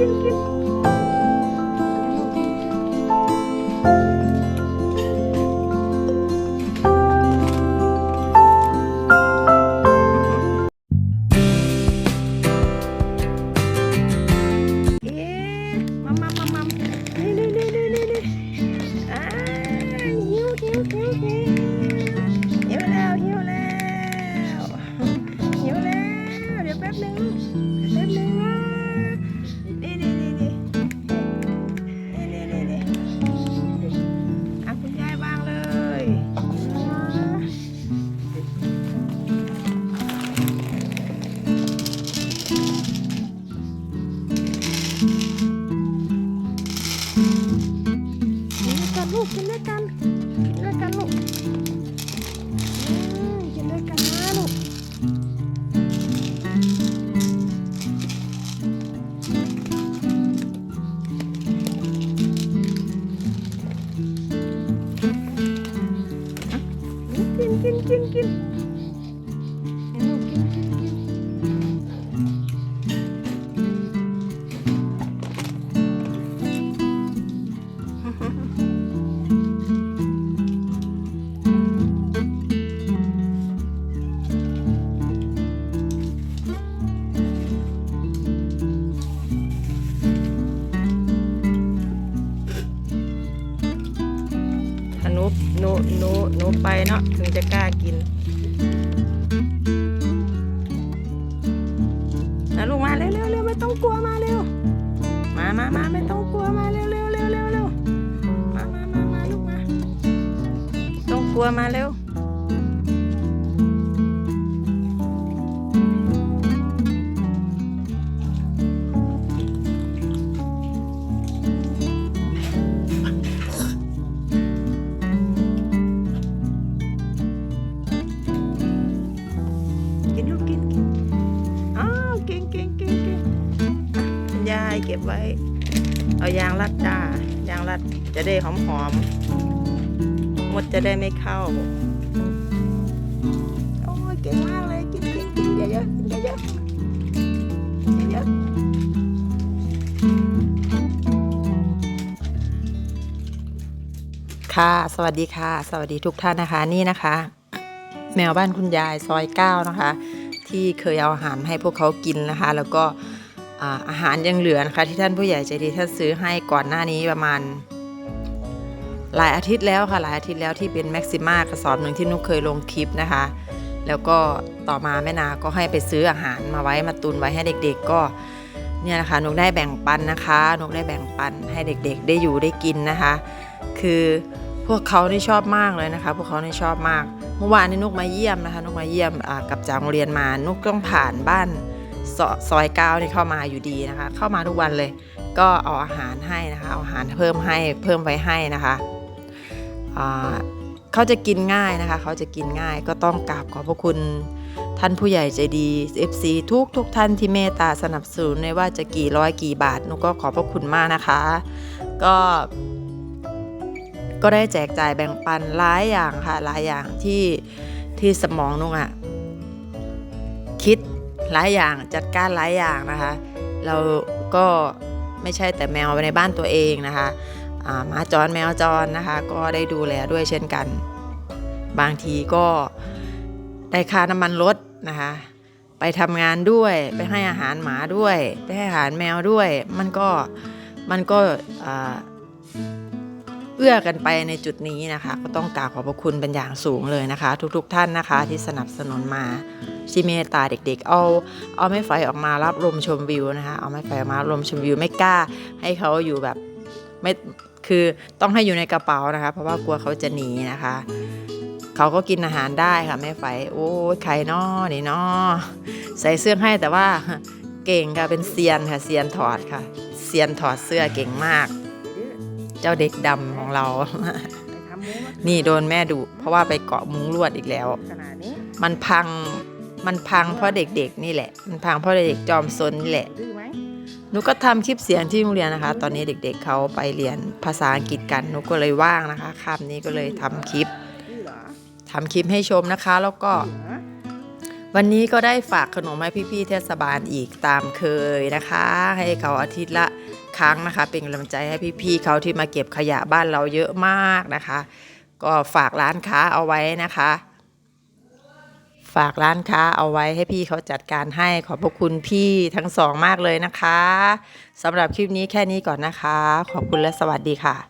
นึงแป๊บนึง ลูกกินด้วยกันกินด้วยกันลูกกินด้วยกันนะลูกกินกินกินกินากินนะลูกมาเร็วเร็วเร็วไม่ต้องกลัวมาเร็ว มามามาไม่ต้องกลัวมาเร็วเร็วเร็วเร็วเร็วมามามามาลูกมา ต้องกลัวมาเร็ว ยายเก็บไว้ เอายางรัดจ้ายางรัดจะได้หอมหอมมดจะได้ไม่เข้า โอ้ยเก่งมากเลย กินกินกินเยอะๆกินเยอะๆเยอะๆค่ะ สวัสดีค่ะ สวัสดีทุกท่านนะคะ นี่นะคะ แมวบ้านคุณยายซอยเก้านะคะ ที่เคยเอาอาหารให้พวกเขากินนะคะ แล้วก็ อาหารยังเหลือนะคะที่ท่านผู้ใหญ่ใจดีท่านซื้อให้ก่อนหน้านี้ประมาณ หลายอาทิตย์แล้วค่ะหลายอาทิตย์แล้วที่เป็นแม็กซิม่ากระสอบหนึ่งที่นุกเคยลงคลิปนะคะ แล้วก็ต่อมาแม่นาก็ให้ไปซื้ออาหารมาไว้มาตุนไว้ให้เด็ก ๆ ก็เนี่ยนะคะนุกได้แบ่งปันนะคะนุกได้แบ่งปันให้เด็กๆ ได้อยู่ได้กินนะคะ คือพวกเขานี่ชอบมากเลยนะคะ พวกเขานี่ชอบมากเมื่อวานนี้นุกมาเยี่ยมนะคะนุกมาเยี่ยมกับจากโรงเรียนมานุกต้องผ่านบ้าน ซอยเก้านี่เข้ามาอยู่ดีนะคะ เข้ามาทุกวันเลย ก็เอาอาหารให้นะคะเอาอาหารเพิ่มให้เพิ่มไว้ให้นะคะเขาจะกินง่ายนะคะ เขาจะกินง่ายก็ต้องกราบขอบพระคุณท่านผู้ใหญ่ใจดี FC ทุกทุกท่านที่เมตตาสนับสนุนไม่ว่าจะกี่ร้อยกี่บาทนุกก็ขอบพระคุณมากนะคะ ก็ก็ได้แจกจ่ายแบ่งปันหลายอย่างค่ะหลายอย่างที่ที่สมองนุกอะคิด หลายอย่างจัดการหลายอย่างนะคะ เราก็ไม่ใช่แต่แมวในบ้านตัวเองนะคะหมาจรแมวจรนะคะ ก็ได้ดูแลด้วยเช่นกัน บางทีก็ได้ค่าน้ำมันรถนะคะ ไปทำงานด้วยไปให้อาหารหมาด้วย ไปให้อาหารแมวด้วย มันก็มันก็ เอื้อกันไปในจุดนี้นะคะ ก็ต้องกราบขอบพระคุณเป็นอย่างสูงเลยนะคะ ทุก ๆทท่านนะคะ ที่สนับสนุนมาที่เมตตาเด็ก ๆ เอาเอาไม้ไฟออกมารับลมชมวิวนะคะเอาไม้ไฟออกมารับลมชมวิวไม่กล้า ให้เขาอยู่แบบไม่คือต้องให้อยู่ในกระเป๋านะคะ เพราะว่ากลัวเขาจะหนีนะคะเขาก็กินอาหารได้ค่ะแม่ไฟโอ้ยใครนอนี่นอใส่เสื้อให้แต่ว่าเก่งค่ะเป็นเซียนค่ะเซียนถอดค่ะเซียนถอดเสื้อเก่งมาก เจ้าเด็กดำของเรา นี่โดนแม่ดุเพราะว่าไปเกาะมุ้งลวดอีกแล้วขนาดนี้มันพังมันพังเพราะเด็กๆนี่แหละ มันพังเพราะเด็กจอมซนนี่แหละดื้อไหมหนูก็ทำคลิปเสียงที่โรงเรียนนะคะ ตอนนี้เด็กๆเขาไปเรียนภาษาอังกฤษกันหนูก็เลยว่างนะคะคาบนี้ก็เลยทำคลิปดื้อเหรอทำคลิปให้ชมนะคะ แล้วก็ดื้อเหรอวันนี้ก็ได้ฝากขนมให้พี่ๆเทศบาลอีกตามเคยนะคะ ให้เขาอาทิตย์ละ ครั้งนะคะ เป็นกำลังใจให้พี่ๆเขาที่มาเก็บขยะบ้านเราเยอะมากนะคะ ก็ฝากร้านค้าเอาไว้นะคะ ฝากร้านค้าเอาไว้ให้พี่เขาจัดการให้ขอบพระคุณพี่ทั้งสองมากเลยนะคะสำหรับคลิปนี้แค่นี้ก่อนนะคะ ขอบคุณและสวัสดีค่ะ